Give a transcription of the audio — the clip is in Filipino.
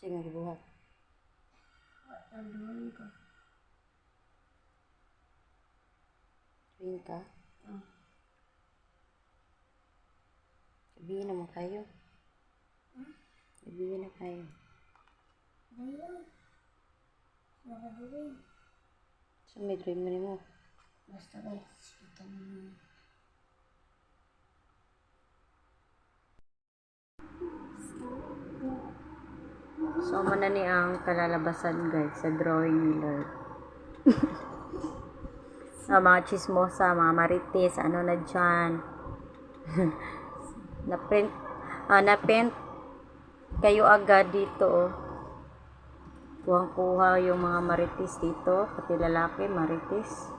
Sige, magbuhat. Tanduhan ko. Ring ka. Ah. Sabihin naman kayo. Sabihin na kayo. Ayun. Nakagawin. So, may dream mo mo. Basta guys, kita mo. So, man na ni ang kalalabasan guys sa drawing ni Lord. sa mga chismosa, mga marites, ano na dyan. na-print, ah, na-print kayo agad dito, oh. Kuhang-kuha yung mga marites dito, pati lalaki, marites.